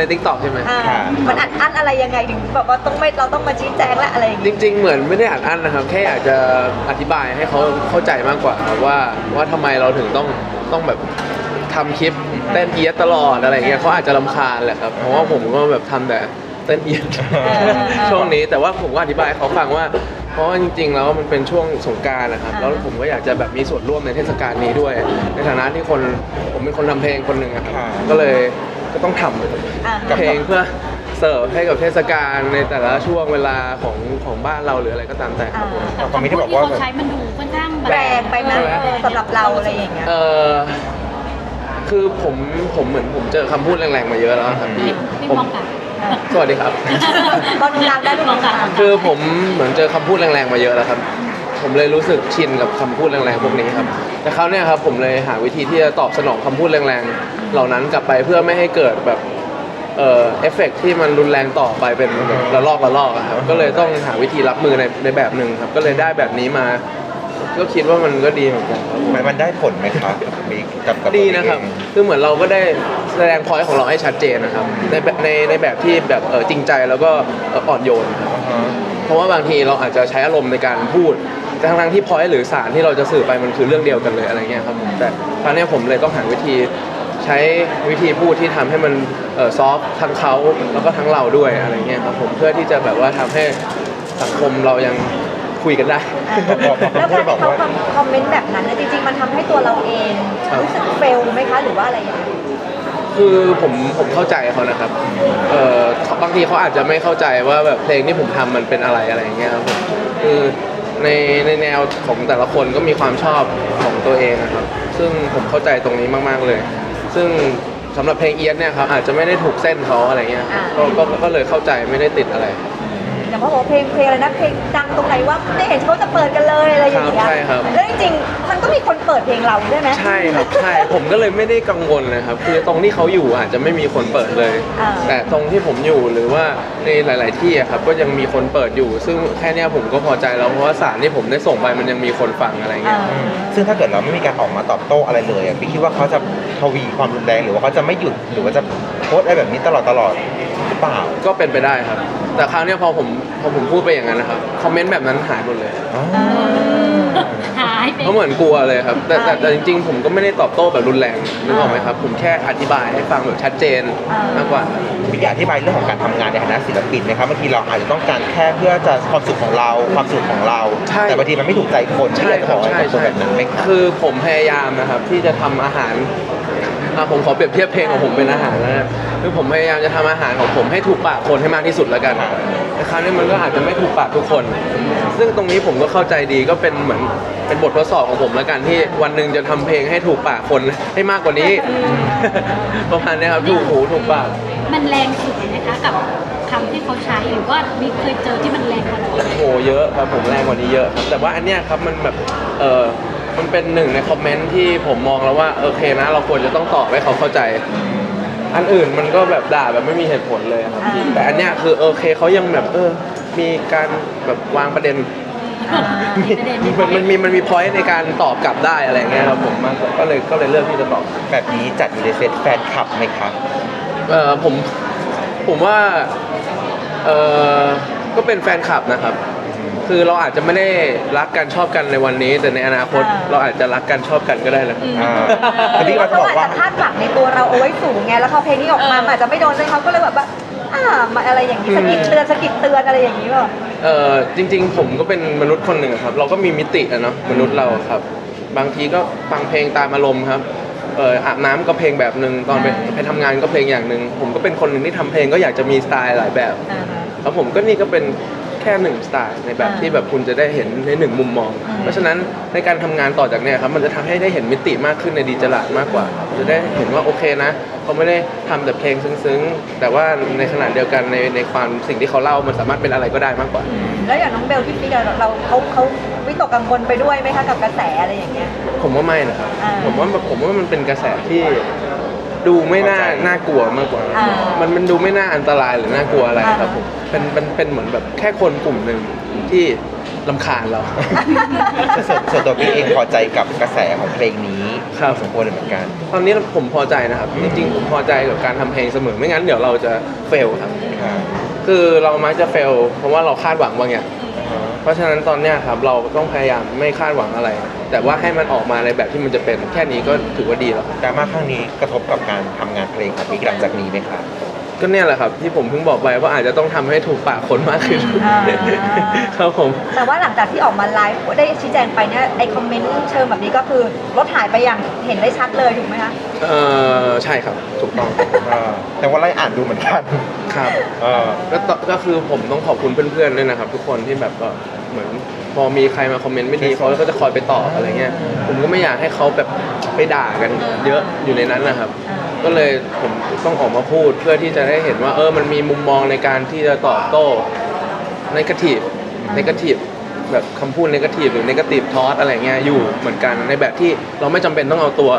ในทิกตอกใช่ไหมอ่าค่ะมันอัดอั้นอะไรยังไงถึงแบบว่าต้องไม่เราต้องมาชี้แจงและอะไรอย่างจงี้ริง ๆ เหมือนไม่ได้อัดอั้นนะครับ แค่อยากจะอธิบายให้เขาเข้าใจมากกว่าครับว่าว่าทำไมเราถึงต้องต้องแบบทำคลิปเต้นเอียดตลอดอะไรเงี้ยเขาอาจจะรำคาญแหละครับเพราะว่าผมก็แบบทำแต่เต้นเอียด ช่วงนี้แต่ว่าผมก็อธิบายให้เขาฟังว่า เพราะว่าจริง ๆ แล้วมันเป็นช่วงสงกรารนะครับแล้วผมก็อยากจะแบบมีส่วนร่วมในเทศกาลนี้ด้วย ในฐานะที่คนผมเป็นคนทำเพลงคนหนึ่งอะครับค่ะ ก็เลย ก็ต้องทอ่าำเพลงเพื่อเสิร์ฟให้กับเทศกาลในแต่ละช่วงเวลาของของบ้านเราหรืออะไรก็ตามแต่ครับผม แต่คอมเมนต์ที่คำบพูอดกว่าที่เขาใช้มันดูค่อนข้างแบบ แรงไปนะใช่ไหมเออสำหรับเราอะไรอย่างเงี้ย เออคือผมผมเหมือนผมเจอคำพูดแรงๆมาเยอะแล้วครับพี่ไม่ผมมองกันสวัสดีครับ ตอนกลางได้ลูกมองกันคือผมเหมือนเจอคำพูดแรงๆมาเยอะแล้วครับ ผมเลยรู้สึกชินกับคำพูดแรงๆพวกนี้ครับแต่คราวเนี้ยครับผมเลยหาวิธีที่จะตอบสนองคำพูดแรงๆ เหล่านั้นกลับไปเพื่อไม่ให้เกิดแบบเอ่อเอฟเฟกต์ที่มันรุนแรงต่อไปเป็นแบบระลอกระลอกอะครับก็เลยต้องหาวิธีรับมือในในแบบหนึ่งครับก็เลยได้แบบนี้มา ก็คิดว่ามันก็ดีเหมือนกันครับผมมันมันได้ผลไหมครับกับบิ๊กกับกับดีนะครับคือเหมือนเราก็ได้แสดงพอยต์ของเราให้ชัดเจนนะครับ ในแบบในในแบบที่แบบเออจริงใจแล้วก็เอ่ออ่อนโยนครับ อ่าฮะ เพราะว่าบางทีเราอาจจะใช้อารมณ์ในการพูด แต่ทั้งๆที่พอยต์หรือสารที่เราจะสื่อไปมันคือเรื่องเดียวกันเลยอะไรเงี้ยครับผมแต่คราวเนี้ยผมเลยต้องหาวิธีใช้วิธีพูดที่ทำให้มันเออซอฟทั้งเขาแล้วก็ทั้งเราด้วยอะไรเงี้ยครับผมเพื่อที่จะแบบว่าทำให้สังคมเรายังคุยกันได้อ่าแล้วการที่เขาคอมเมนต์แบบนั้นเนี่ยจริงๆ มันทำให้ตัวเราเองครับรู้สึกเฟลไหมคะหรือว่าอะไรอย่างเงี้ยคือผมผมเข้าใจเขานะครับ เอ่อบางทีเขาอาจจะไม่เข้าใจว่าแบบเพลงที่ผมทำมันเป็นอะไรอะไรอย่างเงี้ยครับผมคือ ในในแนวของแต่ละคนก็มีความชอบของตัวเองนะครับ ซึ่งผมเข้าใจตรงนี้มากๆเลย ซึ่งสำหรับเพลงเอียดเนี่ยครับอาจจะไม่ได้ถูกเส้นเขาอะไรเงี้ยก็ก็ก็เลยเข้าใจไม่ได้ติดอะไร อย่างพ่อบอกว่าเพลงเพลงอะไรนะเพลงดังตรงไหนว่าไม่เห็นเขาจะเปิดกันเลยอะไรอย่างเงี้ยครับใช่ครับ แล้วจริงๆมันก็มีคนเปิดเพลงเราใช่ไหม ใช่ครับใช่ผมก็เลยไม่ได้กังวลนะครับคือตรงที่เขาอยู่อาจจะไม่มีคนเปิดเลย อ่า แต่ตรงที่ผมอยู่หรือว่าในหลาย ๆ ที่อะครับก็ยังมีคนเปิดอยู่ ซึ่งแค่เนี้ยผมก็พอใจแล้วเพราะว่าสารที่ผมได้ส่งไปมันยังมีคนฟังอะไรเงี้ยอ่าซึ่งถ้าเกิดเราไม่มีการออกมาตอบโต้อะไรเลยอะพี่คิดว่าเขาจะทวีความรุนแรงหรือว่าเขาจะไม่หยุดหรือว่าจะโพสต์อะไรแบบนี้ตลอดตลอดหรือ เปล่าก็เป็นไปได้ครับ แต่คราวเนี้ยพอผมพอผมพูดไปอย่างนั้นนะครับคอมเมนต์แบบนั้นหายหมดเลย อ๋อหายไป เขาเหมือนกลัวเลยครับแต่แต่แต่จริงๆ ผมก็ไม่ได้ตอบโต้แบบรุนแรงนึกออกไหมครับ ผมแค่อธิบายให้ฟังแบบชัดเจนมากกว่า มีอยากอธิบายเรื่องของการทำงานในฐานะศิลปินไหมครับบางทีเราอาจจะต้องการแค่เพื่อจะความสุขของเรา ความสุขของเรา ใช่ แต่บางทีมันไม่ถูกใจคนใช่ที่จะคขรัอบให้ใช่กับคนใช่แบบนั้นไหมครับ คือผมพยายามนะครับที่จะทำอาหาร อะผมขอเปรียบเทียบเพลงของผมเป็นอาหารแล้วนะคือผมพยายามจะทำอาหารของผมให้ถูกปากคนให้มากที่สุดแล้วกันแต่คราวนี้มันก็อาจจะไม่ถูกปากทุกคน ซึ่งตรงนี้ผมก็เข้าใจดีก็เป็นเหมือนเป็นบททดสอบของผมแล้วกันที่วันหนึ่งจะทำเพลงให้ถูกปากคนให้มากกว่านี้ ประมาณเนี้ยครับถูกหูถูกปาก มันแรงสุดนะคะกับคำที่เขาใช้หรือว่ามีเคยเจอที่มันแรงกว่านั้นโอ้โหเยอะครับผมแรงกว่านี้เยอะครับแต่ว่าอันเนี้ยครับมันแบบเออ มันเป็นหนึ่งในคอมเมนต์ที่ผมมองแล้วว่าโอเคนะ เราควรจะต้องตอบให้เขาเข้าใจ อันอื่นมันก็แบบด่าแบบไม่มีเหตุผลเลยครับพี่แต่อันเนี้ยคือโอเคเขายังแบบเออมีการแบบวางประเด็นมีประเด็นมันมันมีมันมีพอยต์ในการตอบกลับได้อะไรเงี้ยครับผมมากกว่าก็เลยก็เลยเลือกที่จะตอบ แบบนี้จัดอยู่ในเซตแฟนคลับไหมครับ เออผมผมว่าเออก็เป็นแฟนคลับนะครับ คือเราอาจจะไม่ได้รักกันชอบกันในวันนี้ แต่ในอนาคตอ่า เราอาจจะรักกันชอบกันก็ได้นะครับอ่าแต่แต่พี่ก็เขาบอกอาจว่าจะคาดหวังในตัวเราเอาไว้สูงไง แล้วพอเพลงนี้ออกมามันอาจจะไม่โดนใจเขาก็เลยแบบว่าอ่ามาอะไรอย่างนี้สะกิดเตือนสะกิดเตือนอะไรอย่างนี้เปล่าเออจริง ๆ ผมก็เป็นมนุษย์คนหนึ่งครับ เราก็มีมิติอะเนาะมนุษย์เราครับ บางทีก็ฟังเพลงตามอารมณ์ครับเอออาบน้ำก็เพลงแบบหนึ่งตอนไปไปทำงานก็เพลงอย่างหนึ่งผมก็เป็นคนหนึ่งที่ทำเพลงก็อยากจะมีสไตล์หลายแบบอ่าฮะแล้วผมก็นี่ก็เป็น แค่หนึ่งสไตล์ในแบบอ่าที่แบบคุณจะได้เห็นในหนึ่งมุมมอง อืม เพราะฉะนั้นในการทำงานต่อจากเนี้ยครับมันจะทำให้ได้เห็นมิติมากขึ้นในดีจลาดมากกว่า จะได้เห็นว่าโอเคนะเขาไม่ได้ทำแต่เพลงซึ้งๆ แต่ว่าในขณะเดียวกันในในความสิ่งที่เขาเล่ามันสามารถเป็นอะไรก็ได้มากกว่า แล้วอย่างน้องเบลพี่ปิ๊กอะเราเขาเขาวิตกกังวลไปด้วยไหมคะกับกระแสอะไรอย่างเงี้ย ผมว่าไม่นะครับ อ่า ผมว่าผมว่ามันเป็นกระแสที่ ดูไม่น่าเข้าใจน่ากลัวมากกว่า อ่ามัมันมันดูไม่น่าอันตรายหรือน่ากลัวอะไรอ่า ครับผมเป็นเป็นเป็นเหมือนแบบแค่คนกลุ่มหนึ่งที่ลำคาญเรา ส่วนส่วนตัวพี่เองพอใจกับกระแสของเพลงนี้ครับ สมควรเลยเหมือนกัน ตอนนี้ผมพอใจนะครับ จริงๆผมพอใจกับการทำเพลงเสมอไม่งั้นเดี๋ยวเราจะเฟลครับค่ะคือเรามักจะเฟลเพราะว่าเราคาดหวังบางอย่าง เพราะฉะนั้นตอนเนี้ยครับเราต้องพยายามไม่คาดหวังอะไร แต่ว่าให้มันออกมาในแบบที่มันจะเป็นแค่นี้ก็ถือว่าดีแล้วครับ ดราม่าครั้งนี้กระทบกับการทำงานเพลงของพี่หลังจากนี้ไหมครับ ก็เนี่ยแหละครับที่ผมเพิ่งบอกไปว่าอาจจะต้องทำให้ถูกปากคนมากขึ้นอ่า ครับผม แต่ว่าหลังจากที่ออกมาไลฟ์ได้ชี้แจงไปเนี่ยไอคอมเมนต์เชิงแบบนี้ก็คือลดหายไปอย่างเห็นได้ชัดเลยถูกไหมคะ เออใช่ครับถูกต้องอ่าแต่ว่าไล่อ่านดูเหมือนกันครับ เออ ก็ตก็คือผมต้องขอบคุณเพื่อนๆด้วยนะครับ ทุกคนที่แบบว่าเหมือน พอมีใครมาคอมเมนต์ไม่ดีเขาก็จะคอยไปตอบอะไรเงี้ยผมก็ไม่อยากให้เขาแบบไปด่ากันเยอะอยู่ในนั้นนะครับ ก็เลยผมต้องออกมาพูดเพื่อที่จะได้เห็นว่า เออมันมีมุมมองในการที่จะตอบโต้ในกาทีฟในกาทีฟแบบคำพูดในกาทีฟหรือในกาทีฟทอสอะไรเงี้ยอยู่เหมือนกันในแบบที่เราไม่จำเป็นต้องเอาตัว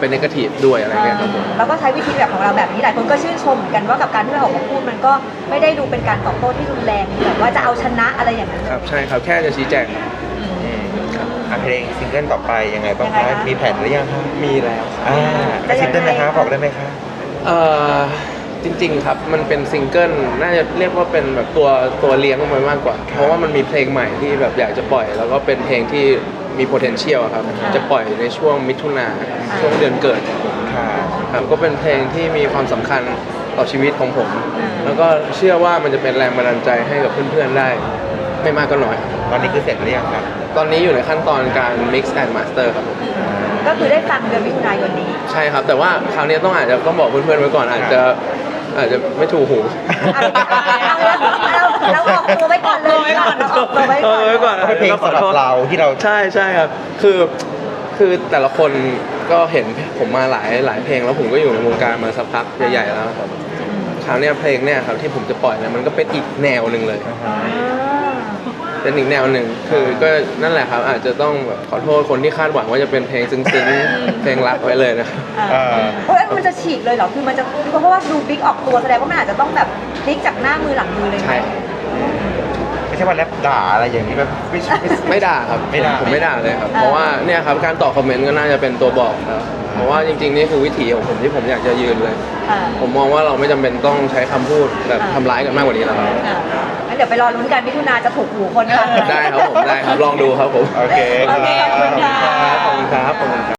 เป็นในกาทีฟด้วยอะไรเงี้ยครับผมเราก็ใช้วิธีแบบของเราแบบนี้หลายคนก็ชื่นชมเหมือนกันว่ากับการที่เราออกมาพูดมันก็ไม่ได้ดูเป็นการตอบโต้ที่รุนแรงแบบว่าจะเอาชนะอะไรอย่างนั้นครับใช่ครับแค่จะชี้แจงอืมอะเพลงซิงเกิลต่อไปยังไงบ้างยังไงคะคะ มีแผนหรือยังคะมีแล้วอ่ากระซิบได้ไหมคะบอกได้ไหมคะ เอ่อจริงๆครับมันเป็นซิงเกิลน่าจะเรียกว่าเป็นแบบตัวตัวเลี้ยงออกมามากกว่า เพราะว่ามันมีเพลงใหม่ที่แบบอยากจะปล่อย แล้วก็เป็นเพลงที่ มี potential อะครับ จะปล่อยในช่วงมิถุนาครับช่วงเดือนเกิดของผมค่ะครับก็เป็นเพลงที่มีความสำคัญต่อชีวิตของผม แล้วก็เชื่อว่ามันจะเป็นแรงบันดาลใจให้กับเพื่อนๆได้ไม่มากก็น้อยครับตอนนี้คือเสร็จหรือยังครับ ตอนนี้อยู่ในขั้นตอนการ mix and master ครับผมก็คือได้ฟังเดือนมิถุนายนนี้ ใช่ครับ แต่ว่าคราวนี้ต้องอาจจะต้องบอกเพื่อนๆไว้ก่อนอาจจะอาจจะไม่ถูกหูเอาเรา เราออกตัวไว้ก่อนเลยเราออกตัวไว้ก่อนเอาไว้ก่อนเป็นเพลงสำหรับเราที่เราใช่ใช่ครับคือคือแต่ละคนก็เห็นผมมาหลายหลายเพลงแล้วผมก็อยู่ในวงการมาสักพักใหญ่ๆแล้วครับคราวเนี้ยเพลงเนี่ยครับที่ผมจะปล่อยเนี่ยมันก็เป็นอีกแนวหนึ่งเลยอ่าเป็นอีกแนวหนึ่งคือก็นั่นแหละครับ อาจจะต้องแบบขอโทษคนที่คาดหวังว่าจะเป็นเพลงซึ้งๆเพลงรักไว้เลยนะครับอ่าเออเพราะฉะนั้นมันจะฉีกเลยเหรอคือมันจะเพราะว่าดูบิ๊กออกตัวแสดงว่ามันอาจจะต้องแบบพ ลิกจากหน้ามือหลังมือเลยไหมใช่ไม่ใช่ว่าแรปด่าอะไรอย่างนี้แบบไม่ใช่ไม่ใช่ ไม่ด่าครับไม่ด่า ผมไม่ด่าเลยครับเพราะว่าเนี่ยครับการตอบคอมเมนต์ก็น่าจะเป็นตัวบอกครับเพราะว่าจริงๆนี่คือวิถีของผมที่ผมอยากจะยืนเลยอ่าผมมองว่าเราไม่จำเป็นต้องใช้คำพูดแบบทำร้ายกันมากกว่านี้แล้วครับ อ่างั้นเดี๋ยวไปรอลุ้นกันมิถุนาจะถูกหูคนค่ะ ได้ครับผมได้ครับลองดูครับผมโอเค โอเคขอบคุณค่ะ ขอบคุณครับขอบคุณครับ